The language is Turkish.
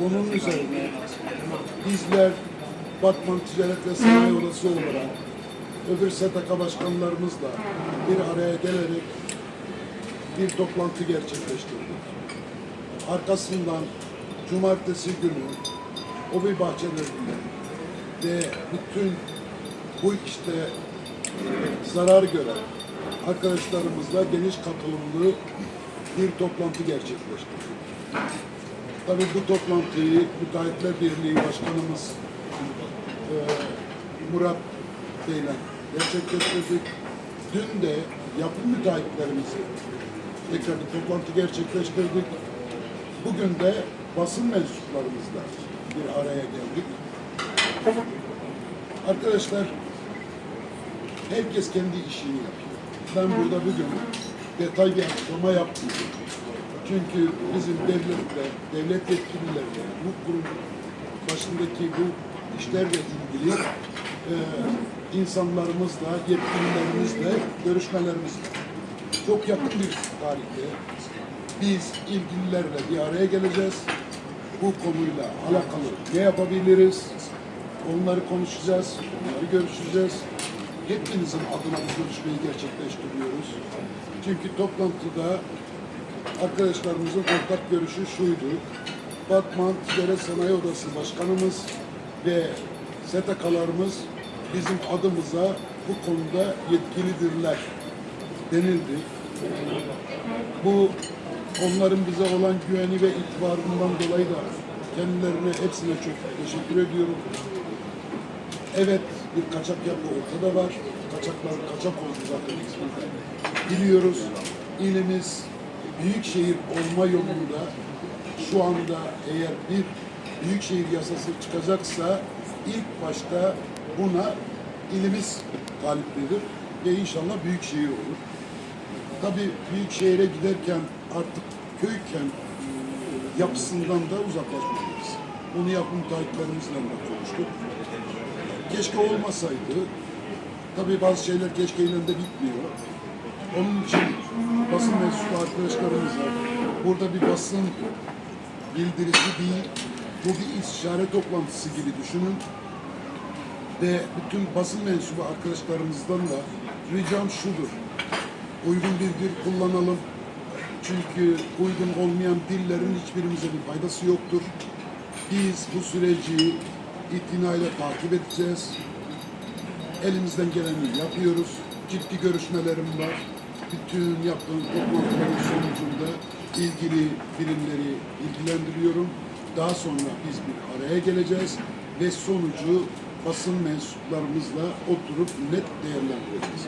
Bunun üzerine bizler Batman Ticaret ve Sanayi Odası olarak öbür STK başkanlarımızla bir araya gelerek bir toplantı gerçekleştirdik. Arkasından cumartesi günü Obi bahçelerinde ve bütün bu işte zarar gören arkadaşlarımızla geniş katılımlı bir toplantı gerçekleştirdik. Tabii bu toplantıyı Müteahhitler Birliği Başkanımız e, Murat Bey'le gerçekleştirdik. Dün de yapım müteahhitlerimizi tekrar bir toplantı gerçekleştirdik. Bugün de basın mensuplarımızla bir araya geldik. Arkadaşlar herkes kendi işini yapıyor. Ben burada bugün detay bir açıklama yapmayacağım. Çünkü bizim devletle, devlet yetkililerle, bu kurum başındaki bu işlerle ilgili e, insanlarımızla, yetkililerimizle görüşmelerimiz. Çok yakın bir tarihte biz ilgililerle bir araya geleceğiz. Bu konuyla alakalı ne yapabiliriz? Onları konuşacağız, onları görüşeceğiz. Hepinizin adına bu görüşmeyi gerçekleştiriyoruz. Çünkü toplantıda arkadaşlarımızın ortak görüşü şuydu. Batman Ticaret Sanayi Odası Başkanımız ve STK'larımız bizim adımıza bu konuda yetkilidirler denildi. Bu onların bize olan güveni ve itibarından dolayı da kendilerine hepsine çok teşekkür ediyorum. Evet bir kaçak yapı ortada var. Kaçaklar kaçak oldu zaten biliyoruz. İlimiz büyükşehir olma yolunda şu anda eğer bir büyükşehir yasası çıkacaksa ilk başta buna ilimiz taliplidir ve inşallah büyükşehir olur. Tabii büyük şehire giderken artık köy kent yapısından da uzaklaşmalıyız. Bunu yapım müteahhitlerimizle de konuştuk. Keşke olmasaydı. Tabii bazı şeyler keşkeyle de bitmiyor. Onun için basın mensubu arkadaşlarımıza burada bir basın bildirisi değil, bu bir istişare toplantısı gibi düşünün. Ve bütün basın mensubu arkadaşlarımızdan da ricam şudur. Uygun bir dil kullanalım. Çünkü uygun olmayan dillerin hiçbirimize bir faydası yoktur. Biz bu süreci itinayla takip edeceğiz. Elimizden geleni yapıyoruz. Ciddi görüşmelerim var. Bütün yaptığım toplantıların sonucunda ilgili birimleri ilgilendiriyorum. Daha sonra biz bir araya geleceğiz ve sonucu basın mensuplarımızla oturup net değerlendireceğiz.